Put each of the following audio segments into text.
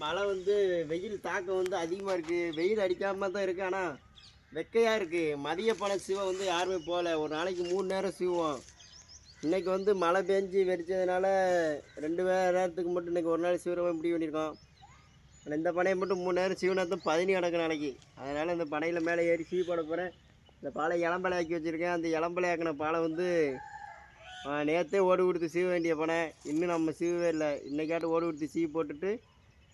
மழை வந்து வெயில் தாக்கம் வந்து அதிகமாக இருக்குது வெயில் அடிக்காமல் தான் இருக்குது ஆனால் வெக்கையாக இருக்குது மதிய பண சிவம் வந்து யாருமே போகல. ஒரு நாளைக்கு மூணு நேரம் சிவம் இன்னைக்கு வந்து மழை பெஞ்சு வெறிச்சதுனால ரெண்டு மணி நேரத்துக்கு மட்டும் இன்னைக்கு ஒரு நாள் சிவரமாக முடிவு பண்ணியிருக்கோம். இந்த பனையை மட்டும் மூணு நேரம் சிவநாத்தம் தான் பதினி கிடக்கு நாளைக்கு. அதனால் இந்த பனையில் மேலே ஏறி சீ போட போகிறேன் இந்த பாலை இளம்பலை ஆக்கி வச்சுருக்கேன். அந்த இளம்பலை ஆக்கின பாலை வந்து நேற்றே ஓடு கொடுத்து சீவ வேண்டிய பனை. இன்னும் நம்ம சீவவே இல்லை. இன்னைக்காட்டு ஓடு கொடுத்து சீ போட்டுட்டு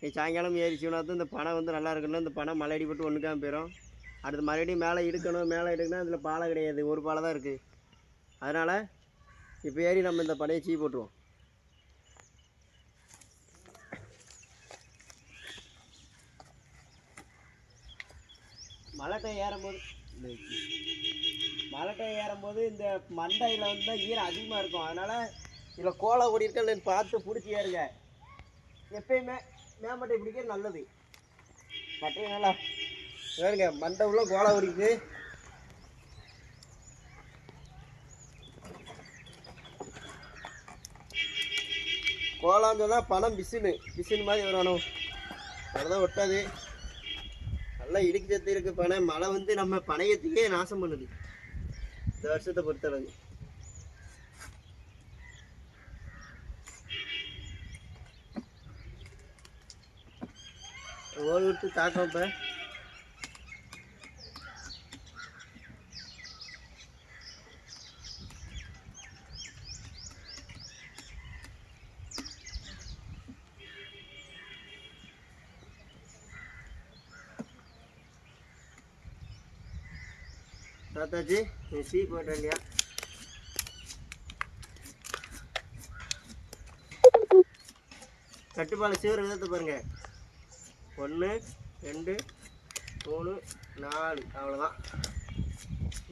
நீ சாயங்காலம் ஏறி தான் இந்த பனை வந்து நல்லா இருக்கணும் இந்த பனை மலை அடிபட்டு ஒன்றுக்காம போயிடும் அடுத்து மறுபடியும் மேலே இழுக்கணும் மேலே எடுக்கணும் அதில் பாலை கிடையாது ஒரு பாலை தான் இருக்குது அதனால் இப்போ ஏறி நம்ம இந்த பனையை சீ போட்டுருவோம். மலட்டை ஏறும்போது மலட்டை ஏறும்போது இந்த மண்டையில் வந்து தான் ஈரம் அதிகமாக இருக்கும். அதனால் இதில் கோலை ஓடி இருக்கா பார்த்து பிடிச்சி ஏறுங்க. எப்பயுமே மேம்பட்டை பிடிக்க நல்லது. மட்டையை நல்லா வேணுங்க மண்டை உள்ள இருக்குது ஓடிக்குது கோலான்னு சொன்னால் பணம் பிசுனு பிசுனு மாதிரி வரணும். அதுதான் ஒட்டாது. நல்லா இடுக்கு சத்து இருக்கு பனை. மழை வந்து நம்ம பனையத்துக்கே நாசம் பண்ணுது. இந்த வருஷத்தை பொறுத்தளவு. ஓடி விட்டு தாக்கம் இப்போ தாத்தாஜி நீ சீ போட்ட இல்லையா கட்டுப்பாடு சீவிர விதத்தை பாருங்கள் ஒன்று ரெண்டு மூணு நாலு. அவ்வளோதான்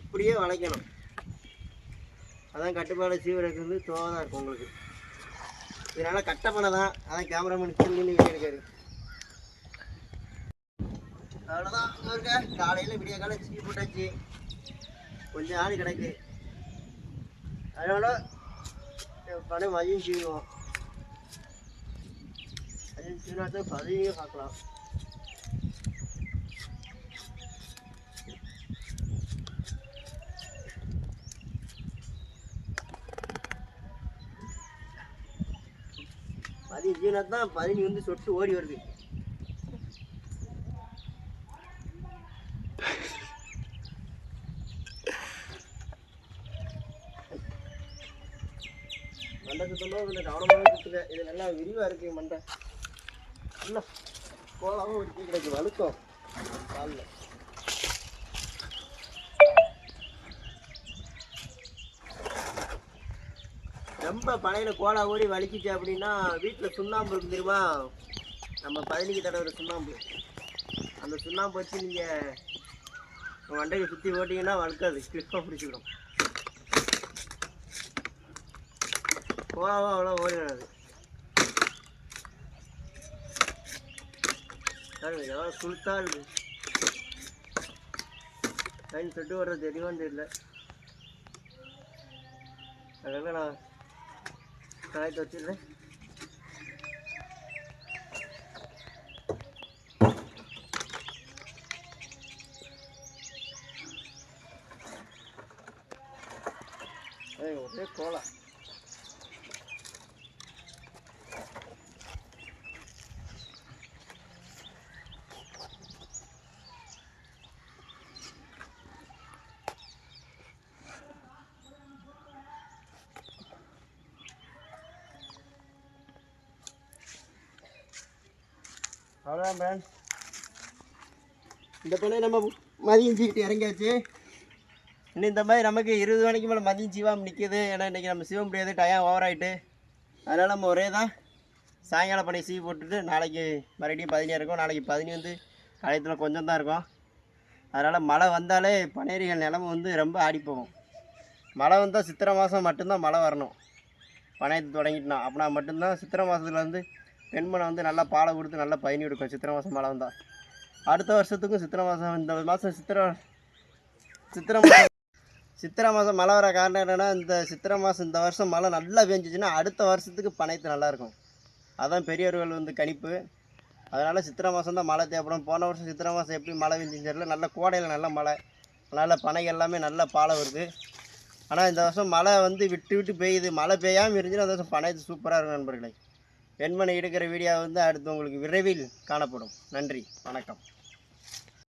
இப்படியே வளைக்கணும். அதான் கட்டுப்பாடு சீவிரக்கு வந்து தோதாக இருக்கும் உங்களுக்கு. இதனால் கட்டப்பனை தான் அதான் கேமராமேன் சொல்லி இருக்காரு அவ்வளோதான் இருக்க? காலையில் விடிய காலை சீ போட்டாச்சு. கொஞ்சம் ஆள் கிடக்கு. அதனால படம் மதியம் செய்வோம் மதியம் சீனாத்தை பதவியும் பார்க்கலாம். மதியம் தான் பதினி வந்து சொட்டு ஓடி வருது. மண்டை சுத்தமாக கொஞ்சம் கவனமாக சுற்றுங்க இது நல்லா விரிவாக இருக்கு மண்டை நல்லா கோலாவும் இருக்கு. டீ கிடைக்கு வழுக்கம். காலில். ரொம்ப பழையில கோலா ஓடி வலிக்குச்சு அப்படின்னா வீட்டில் சுண்ணாம்பு இருக்கு தெரியுமா? நம்ம பதினிக்கு தடவை சுண்ணாம்பு. அந்த சுண்ணாம்பு வச்சு நீங்கள் வண்டையை சுற்றி ஓட்டிங்கன்னா வழுக்காது. கிறிஸ்பாக பிடிச்சிக்கிடும். கோலாவும் அவ்வளோ ஓடி வராது. பாருங்க, எவ்வளோ சுளுத்தா இருக்கு. லைன் சொட்டு வர்றது தெரியுமான்னு தெரியல. அதெல்லாம் நான் காய்த்து வச்சிடுறேன் ஏய், ஒரே கோலா அவ்வளோதான் மேன் இந்த பண்ணை நம்ம மதியம் சீக்கிட்டு இறங்கியாச்சு. இன்னும் இந்த மாதிரி நமக்கு இருபது மணிக்கு மேலே மதியம் சிவாம் நிற்கிது ஏன்னா இன்றைக்கி நம்ம சிவ முடியாது டயம் ஓவர் ஆகிட்டு அதனால் நம்ம ஒரே தான் சாயங்காலம் பண்ணி சீ போட்டுட்டு நாளைக்கு மறுபடியும் பதினி இருக்கும். நாளைக்கு பதினி வந்து காலத்தில் கொஞ்சம் தான் இருக்கும். அதனால் மழை வந்தாலே பனேரிகள் நிலமை வந்து ரொம்ப ஆடிப்போகும் மழை வந்தால் சித்திரை மாதம் மட்டும்தான் மழை வரணும். பனையத்து தொடங்கிட்டோம். அப்படின்னா மட்டும்தான் சித்திரை மாதத்துல வந்து பெண்மனை வந்து நல்லா பாலை கொடுத்து நல்லா பயணி எடுக்கும் சித்திரை மாதம் மழை வந்தால் அடுத்த வருஷத்துக்கும் சித்திரை மாதம் இந்த மாதம் சித்திரை சித்திரை மாதம் சித்திரை மாதம் மழை வர காரணம் என்னென்னா இந்த சித்திரை மாதம் இந்த வருஷம் மழை நல்லா பெஞ்சிச்சுன்னா அடுத்த வருஷத்துக்கு பனைத்து நல்லாயிருக்கும் அதான் பெரியவர்கள் வந்து கணிப்பு. அதனால் சித்திரை மாதம் தான் மழை தேவைப்படும் போன வருஷம் சித்திரை மாதம் எப்படி மழை பெஞ்சுன்னு தெரியல. நல்ல கோடையில் நல்ல மழை. அதனால் பனை எல்லாமே நல்லா பாலை வருது. ஆனால் இந்த வருஷம் மழை வந்து விட்டு விட்டு பெய்யுது. மழை பெய்யாமல் இருந்துச்சுன்னா அந்த வருஷம் பனைத்து சூப்பராக இருக்கும் நண்பர்களே. வெண்மனை எடுக்கிற வீடியோ வந்து அடுத்து உங்களுக்கு விரைவில் காணப்படும். நன்றி. வணக்கம்.